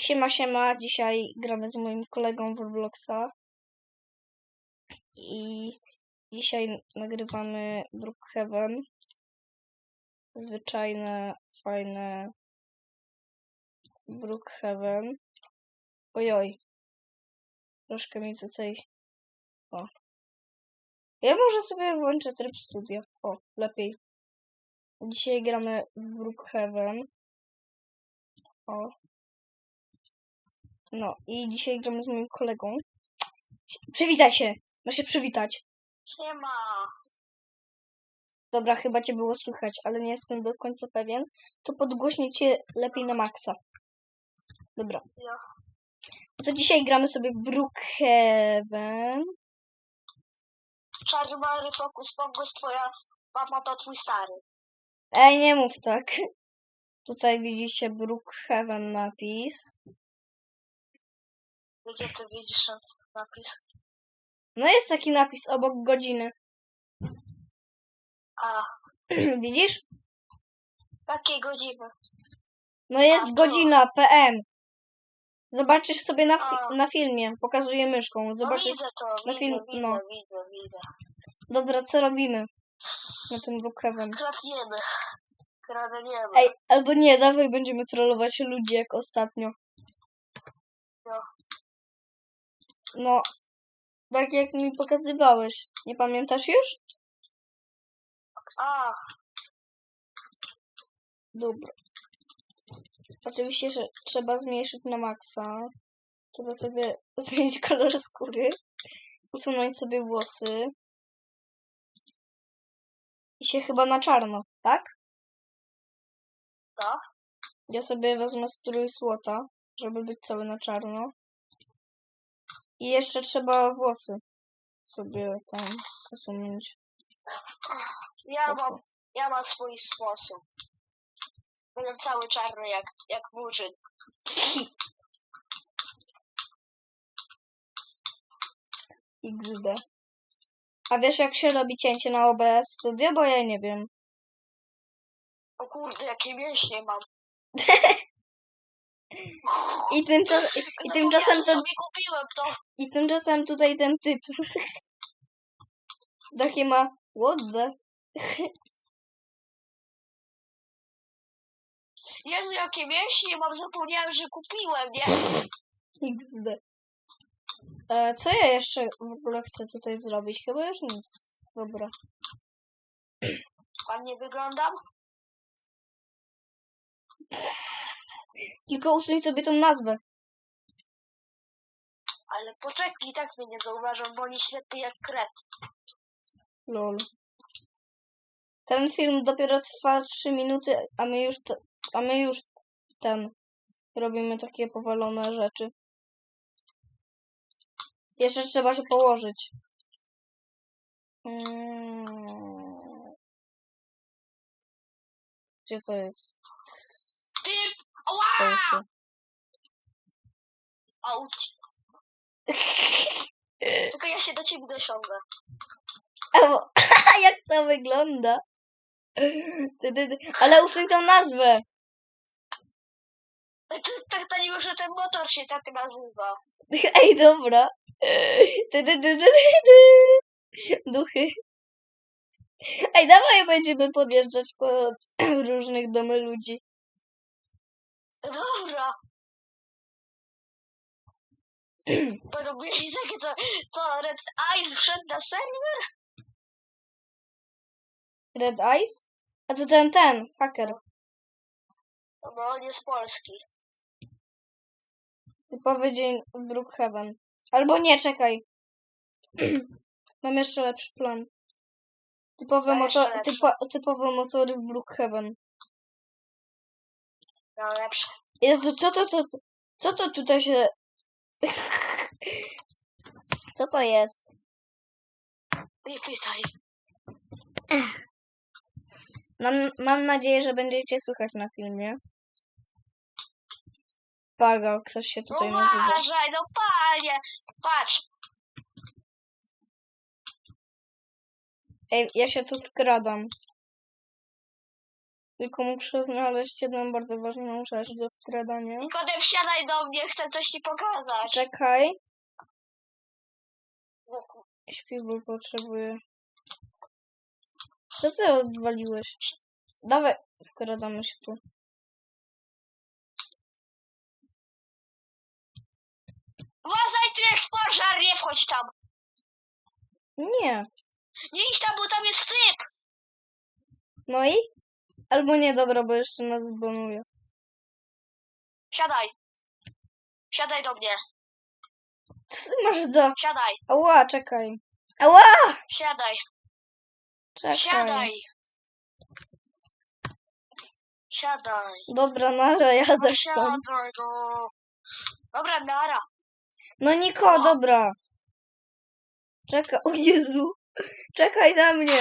Siema, siema. Dzisiaj gramy z moim kolegą w Robloxa. I dzisiaj nagrywamy Brookhaven. Zwyczajne, fajne Brookhaven. Ojoj. Troszkę mi tutaj... O. Ja może sobie włączę tryb studia. O, lepiej. Dzisiaj gramy w Brookhaven. O. No i dzisiaj gramy z moim kolegą. Przywitaj się! No się przywitać. Siema. Dobra, chyba cię było słychać, ale nie jestem do końca pewien. To podgłośnię cię lepiej na maksa. Dobra. Ja. To dzisiaj gramy sobie w Brookhaven. Czarny Mary Focus Pocus, twoja mama to twój stary. Ej, nie mów tak. Tutaj widzicie Brookhaven napis. Gdzie ty widzisz ten napis? No jest taki napis obok godziny. A, Widzisz? jakie godziny? No jest tu. godzina PM. Zobaczysz sobie na, fi- A. na filmie. Pokazuję myszką. No Zobaczysz. widzę to, widzę, film- widzę, no. widzę, widzę. Dobra, co robimy na tym Brookhaven? Kradniemy. Kradniemy. Ej, albo nie, dawaj będziemy trollować ludzi jak ostatnio. No, tak jak mi pokazywałeś. Nie pamiętasz już? A, Dobra. Oczywiście, że trzeba zmniejszyć na maksa. Trzeba sobie zmienić kolor skóry. Usunąć sobie włosy. I się chyba na czarno, tak? to? Ja sobie wezmę strój słota, żeby być cały na czarno. I jeszcze trzeba włosy sobie tam usunąć. Ja mam, ja mam swój sposób. Będę cały czarny jak, jak murzyn. XD. A wiesz jak się robi cięcie na OBS Studio? Bo ja nie wiem. O kurde, jakie mięśnie mam. I, tymczas, i, i tymczasem ten, sobie kupiłem to. i tymczasem tutaj ten typ takie ma what the Jezu, jakie mięśnie mam, zapomniałem, że kupiłem, nie? XD. E, co ja jeszcze w ogóle chcę tutaj zrobić? Chyba już nic. Dobra. Ładnie wyglądam? Tylko usuń sobie tą nazwę. Ale poczekaj, i tak mnie nie zauważą, bo oni ślepy jak kret. Lol. Ten film dopiero trwa 3 minuty, a my już, te, a my już ten robimy takie powalone rzeczy. Jeszcze trzeba się położyć. Mm. Gdzie to jest? Ty! To. Auć. Tylko ja się do ciebie dosiądę. Ewo, jak to wygląda? Ty, ty, ty. Ale usuń tą nazwę. Tak to, tak to nie że ten motor się tak nazywa. Ej, dobra. Ty, ty, ty, ty, ty, ty. Duchy. Ej, dawaj będziemy podjeżdżać pod różnych domy ludzi. Dobra. Będą mieli takie co, co Red Eyes wszedł na serwer? Red Eyes? A to ten, ten, haker. No, on jest polski. Typowy dzień w Brookhaven. Albo nie, czekaj. Mam jeszcze lepszy plan. Typowe, moto typo typowe motory w Brookhaven. No lepsze. Jezu, co to, to, co to tutaj się... Co to jest? Nie pytaj. Mam, mam nadzieję, że będziecie słychać na filmie. Paga, ktoś się tutaj nazywa. uważaj, no panie. Patrz. Ej, ja się tu wkradam. Tylko muszę znaleźć jedną bardzo ważną rzecz do wkradania. Nikodem, wsiadaj do mnie, chcę coś ci pokazać. Czekaj, śpiwór potrzebuję. Co ty odwaliłeś? Dawaj, wkradamy się tu. Uważaj, tu jest pożar, nie wchodź tam. Nie. Nie idź tam, bo tam jest typ. No i? Albo nie, dobra, bo jeszcze nas zbanuje. Siadaj. Siadaj do mnie. Co ty masz za... Siadaj. Ała, czekaj. Ała! Siadaj. Czekaj. Siadaj. Siadaj. Dobra, nara, jadę No stąd. siadaj, no. Dobra, nara. No Niko, dobra. Czekaj, o Jezu. Czekaj na mnie.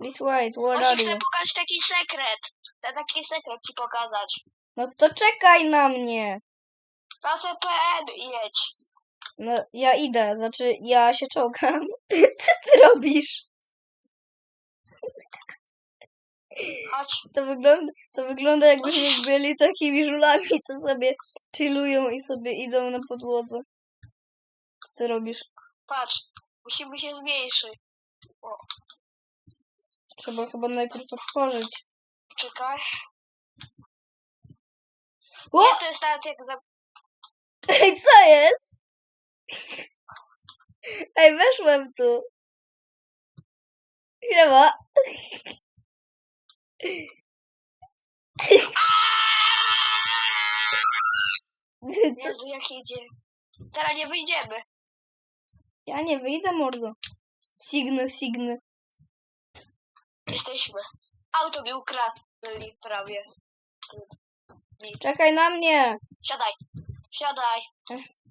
Please wait, where Właśnie are chcę you? pokazać taki sekret. Chcę taki sekret ci pokazać. No to czekaj na mnie. Na CPN jedź. No, ja idę, znaczy ja się czołgam. Co ty robisz? Chodź. To wygląda, to wygląda jakbyśmy byli takimi żulami, co sobie chillują i sobie idą na podłodze. Co ty robisz? Patrz. Musimy się zmniejszyć. Trzeba chyba najpierw otworzyć. Czekaj. O! Nie, to jest nawet jak za... Ej, co jest? Ej, weszłem tu. Siema. Co? Jezu, jak idzie. Teraz nie wyjdziemy. Ja nie wyjdę, mordo. Signy, signy. Jesteśmy. Auto mi ukradli prawie. Czekaj na mnie. Siadaj. Siadaj.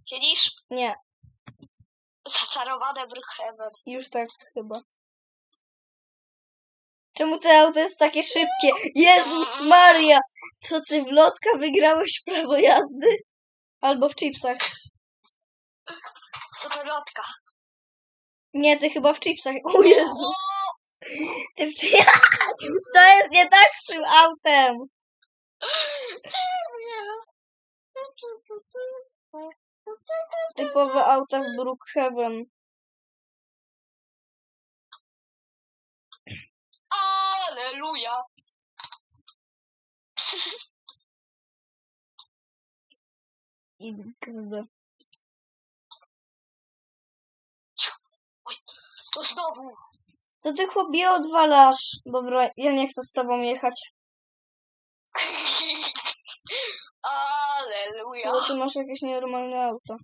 Siedzisz? Nie, Zaczarowane Brookhaven. już tak chyba. Czemu to auto jest takie szybkie? Jezus Maria! Co ty w lotka wygrałeś prawo jazdy? Albo w chipsach. To to lotka. Nie, ty chyba w chipsach. O Jezu! Ty Co jest nie tak z tym autem? Typowe auta w Brookhaven. Aleluja. XD. To znowu. Co ty chłopie odwalasz? Dobra, ja nie chcę z tobą jechać. Aleluja. Bo ty masz jakieś nienormalne auto.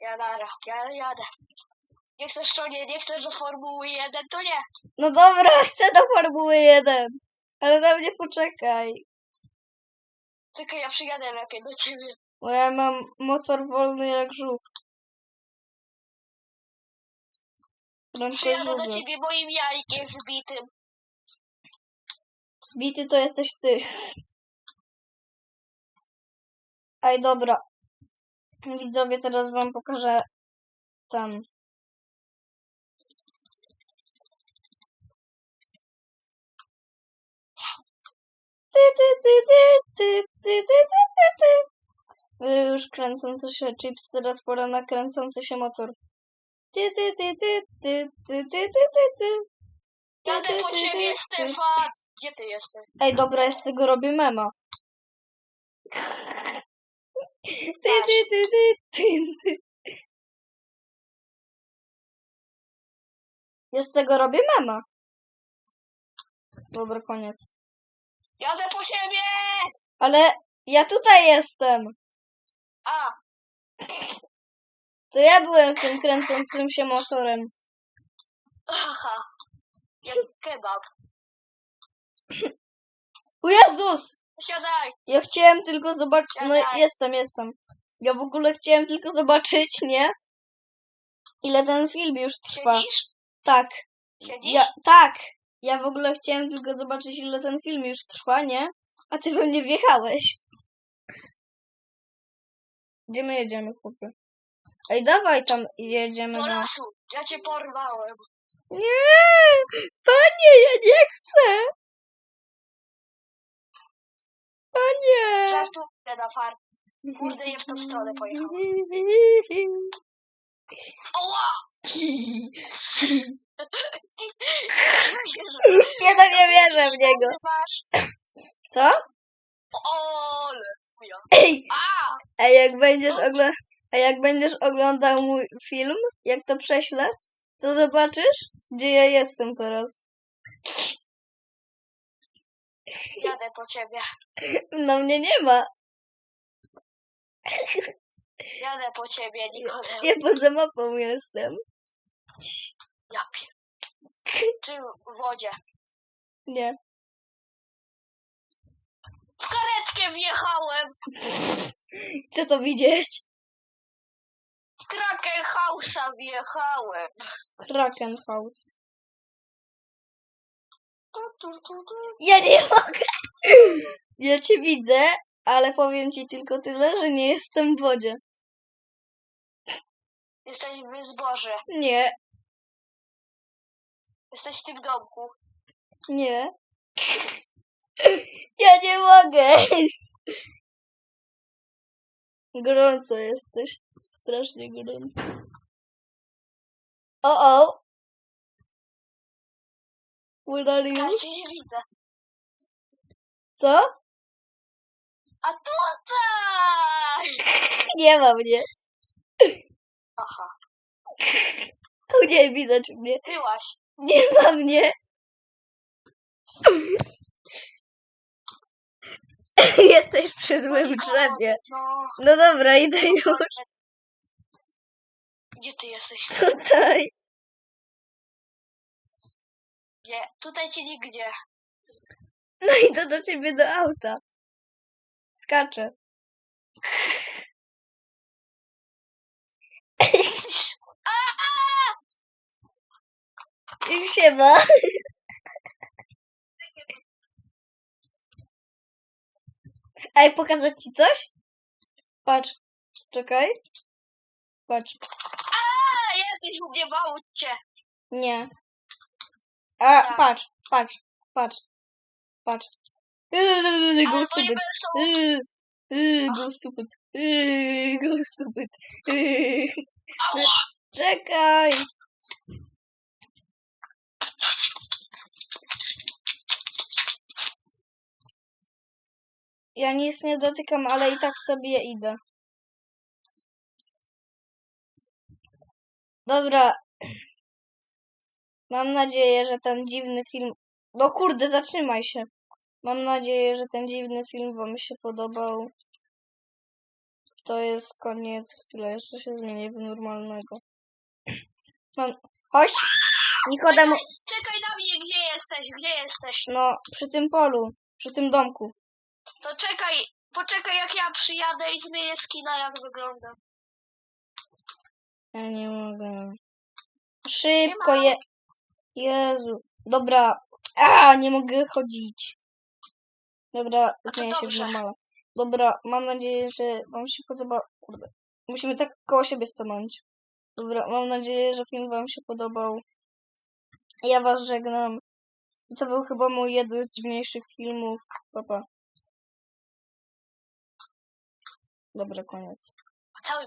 Ja nara, ja jadę. Nie chcesz to nie, nie chcesz do Formuły 1, to nie. No dobra, chcę do Formuły 1. Ale na mnie poczekaj. Czekaj, ja przyjadę lepiej do ciebie. Bo ja mam motor wolny jak żółw. Prędko Przyjadę do żółwy. ciebie moim jajkiem zbitym. Zbity to jesteś ty. Ej, dobra. Widzowie, teraz wam pokażę ten. Ty, ty, ty, ty, ty, ty, ty, ty, ty, ty. Już kręcący się chips, teraz pora na kręcący się motor. Ty, ty, ty, ty, ty, ty, ty, ty, ty, ty. Jadę po ciebie. Stefan. Gdzie ty jesteś? Ej, dobra, ja z tego robię mema. Ty, ty, ty, ty, ty, ty. Ja z tego robię mema. Dobra, koniec. Jadę po ciebie! Ale ja tutaj jestem. A, To ja byłem tym kręcącym się motorem. aha. Jak kebab. O Jezus! Siadaj. Ja chciałem tylko zobaczyć. No Siadaj. jestem, jestem. Ja w ogóle chciałem tylko zobaczyć, nie? Ile ten film już trwa. Siedzisz? Tak. Siedzisz? Ja, tak! Ja w ogóle chciałem tylko zobaczyć, ile ten film już trwa, nie? A ty we mnie wjechałeś. Gdzie my jedziemy, chłopie? Ej, dawaj tam jedziemy Do na... lasu. Ja cię porwałem. Nie! Panie, ja nie chcę! Panie! Żartuję na farm. Kurde, nie w tą stronę pojechałem. Oła! Ja to nie wierzę w niego. Co? Ole! chuja. Ej, A! a jak będziesz ogla... A jak będziesz oglądał mój film, jak to prześlę, to zobaczysz, gdzie ja jestem teraz. Jadę po ciebie. No mnie nie ma. Jadę po ciebie, Nikodem. Ja poza mapą jestem. Ja pier... Czy w wodzie? Nie. W karetkę wjechałem! Chcę to widzieć. Kraken House'a wjechałem! Kraken House. Tu, tu, tu, tu. Ja nie mogę. Ja cię widzę, ale powiem ci tylko tyle, że nie jestem w wodzie. Jesteś w zboże. Nie, Jesteś w tym domku. nie. Ja nie mogę. Gorąco jesteś. Strasznie gorąco. O, o. Where are you? cię nie widzę. Co? A tutaj! Nie ma mnie. Aha, Tu nie widać mnie. byłaś. Nie ma mnie. Jesteś przy złym drzewie. No, No dobra, idę już gdzie ty jesteś? tutaj. Gdzie? Tutaj cię nigdzie. No idę do ciebie do auta. Skaczę. I się ma. Ej, pokazać ci coś? Patrz. Czekaj. Patrz. W aucie. Nie. A, Tak. patrz, patrz, patrz, patrz. Yy, Ale go to nie stupid. będę z tobą. Yy, yy, go stupid. Yy, go stupid. Yy. Ała! Czekaj. Ja nic nie dotykam, ale i tak sobie idę. Dobra. Mam nadzieję, że ten dziwny film. No kurde, zatrzymaj się. Mam nadzieję, że ten dziwny film Wam się podobał. To jest koniec. Chwilę, jeszcze się zmienię w normalnego. Mam... Chodź! Nikodem, Czekaj, czekaj na mnie, gdzie jesteś? Gdzie jesteś? no, przy tym polu, przy tym domku. To czekaj, poczekaj jak ja przyjadę i zmienię skina, jak wygląda. Ja nie mogę. Szybko je. Jezu. Dobra. A, nie mogę chodzić. Dobra, to zmienię się w dobrze. normala. Dobra, mam nadzieję, że wam się podoba. Kurde. Musimy tak koło siebie stanąć. Dobra, mam nadzieję, że film wam się podobał. Ja was żegnam. I to był chyba mój jeden z dziwniejszych filmów. Papa. Dobra, koniec. Cały